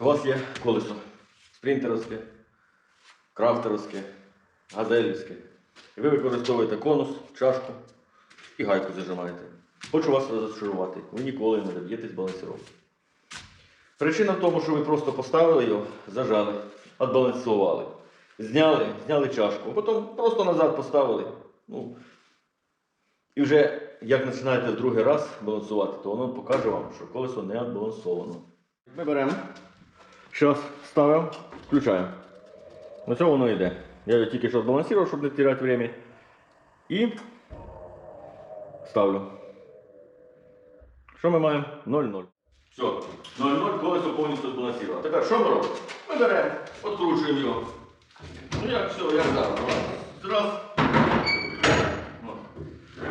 У вас є колесо спринтеровське, крафтеровське, газелівське. І ви використовуєте конус, чашку і гайку зажимаєте. Хочу вас розчарувати. Ви ніколи не доб'єтесь балансировки. Причина в тому, що ви просто поставили його, зажали, відбалансували. Зняли, зняли чашку, потім просто назад поставили. Ну, і вже як починаєте в другий раз балансувати, то воно покаже вам, що колесо не відбалансовано. Ми беремо, зараз ставимо, включаємо. На цьому воно йде. Я його тільки що збалансував, щоб не втрачати время. І ставлю. Що ми маємо? 0,0. Все, 0,0 колесо повністю збалансовано. Тепер що ми робимо? Ми беремо, відкручуємо його. Ну як все, як зараз. Раз. От.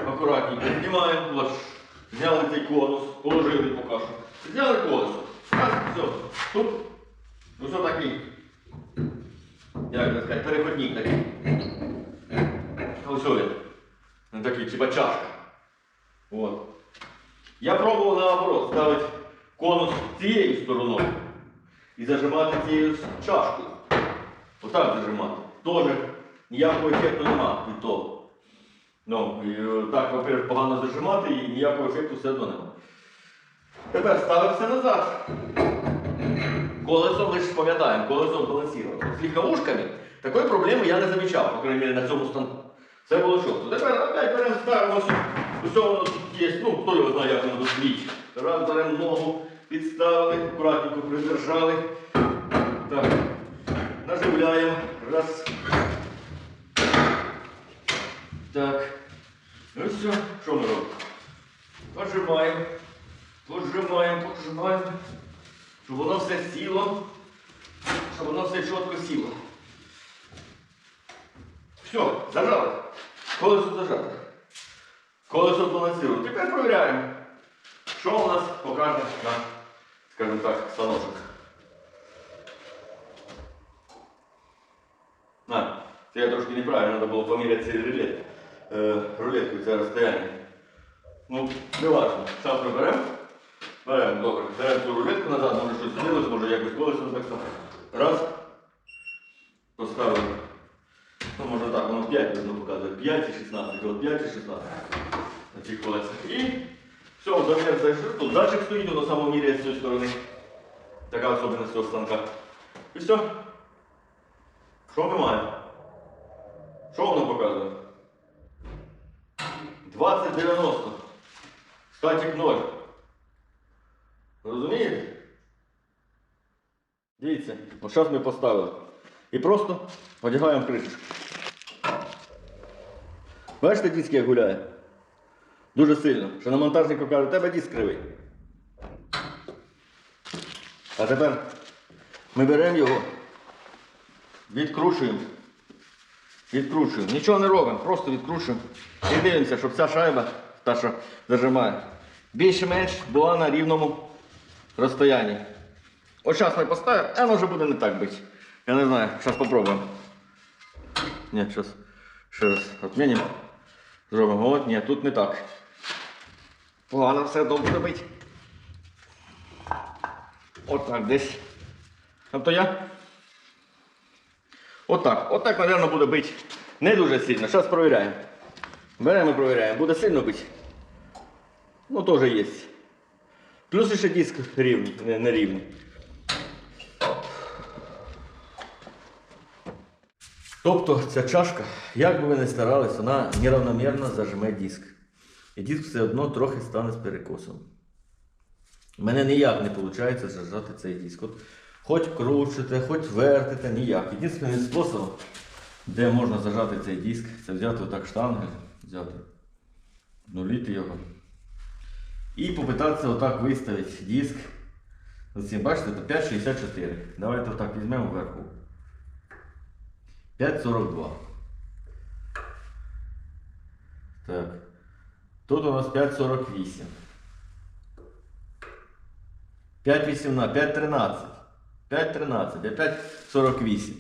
Акуратненько знімаємо. Зняли цей конус, положили поки що. Зняли колесо. Раз, все. Тут. Ну що такий? Як би сказати, переходник такий. Ось він. Він такий, типа чашка. От. Я пробував наоборот ставити конус цією стороною і зажимати цією чашкою. Отак зажимати. Тоже ніякого ефекту нема від того. Ну, і, е, так, во-первых, погано зажимати і ніякого ефекту все одно нема. Тепер ставимося назад. Колесо, ми ж пам'ятаємо, колесо балансировано. З легковушками такої проблеми я не замічав, по крайней мере, на цьому станку. Це було чітко. Тепер опять беремо, ставимо. Ось воно тут є, ну хто його знає, як воно тут стоїть. Раз беремо ногу, підставили, акуратненько придержали. Так. Наживляємо. Раз. Так. Ну все, що ми робимо? Поджимаємо. Поджимаємо, поджимаємо. Щоб воно все сіло. Щоб воно все чітко сіло. Все, зажали. Колесо зажали. Колесо збалансировано. Тепер перевіряємо, що у нас покаже на, скажімо так, станочок. А, це я трошки неправильно, треба було поміряти цей рулет. Е, рулетку, це розстояння. Ну, не важно. Зараз приберемо. Беремо, добре. Беремо цю рулетку назад, може щось змінилось, може якось колесо так само. Раз. Поставили. Ну, може так, воно 5 видно показує. 5 і 16. От 5 і 16 на цих колесах. І все, замір зайшов. Тут датчик стоїть, воно само міряє з цієї сторони. Така особливість цього станка. І все. Що ми маємо? Що воно показує? 2090. Статік 0. Розумієте? Дивіться, от зараз ми поставили. І просто одягаємо кришечку. Бачите, диск як гуляє? Дуже сильно. Що на монтажнику каже, тебе диск кривий. А тепер ми беремо його, відкручуємо. Відкручуємо. Нічого не робимо, просто відкручуємо. І дивимося, щоб ця шайба, та що зажимає, більш-менш була на рівному розстоянні. От зараз ми поставимо, а вже буде не так бити. Я не знаю, зараз спробуємо. Ні, зараз ще раз відмінимо. Зробимо. От, тут не так. Погано все добре бить. От так десь. Тобто я. Отак. Отак, мабуть, буде бити не дуже сильно. Зараз провіряємо. Беремо і провіряємо. Буде сильно бити. Ну, теж є. Плюс ще диск рівний, не, рівний. Тобто ця чашка, як би ви не старались, вона неравномірно зажме диск. І диск все одно трохи стане з перекосом. У мене ніяк не виходить зажати цей диск. От, хоч кручите, хоч вертите, ніяк. Єдиний спосіб, де можна зажати цей диск, це взяти отак штангель, взяти, нуліти його. І попитатися отак виставити диск. Ось, бачите, то 5,64. Давайте отак візьмемо вверху. 5,42. Так. Тут у нас 5,48. 5,18, 5,13. 5,13, а 5,48.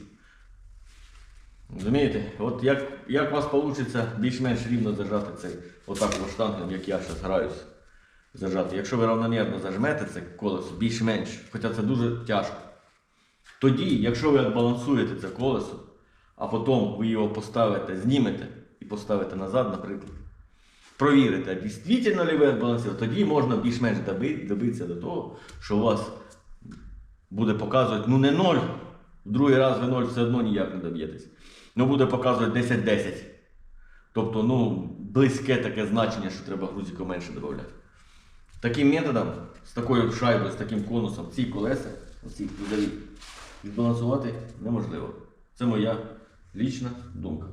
Розумієте? От як, як у вас вийде більш-менш рівно зажати цей отак от штангом, як я зараз граюсь. Зажати. Якщо ви равномірно зажмете це колесо, більш-менш, хоча це дуже тяжко. Тоді, якщо ви відбалансуєте це колесо, а потім ви його поставите, знімете і поставите назад, наприклад, провірите, дійсно ли ви відбалансували, тоді можна більш-менш добитися до того, що у вас буде показувати, ну не 0, в другий раз ви 0 все одно ніяк не доб'єтесь. Ну буде показувати 10-10. Тобто, ну, близьке таке значення, що треба грузику менше додати. Таким методом, з такою шайбою, з таким конусом, ці колеса, оці кузові, відбалансувати неможливо. Це моя лічна думка.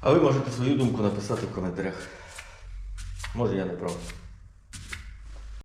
А ви можете свою думку написати в коментарях. Може я не прав.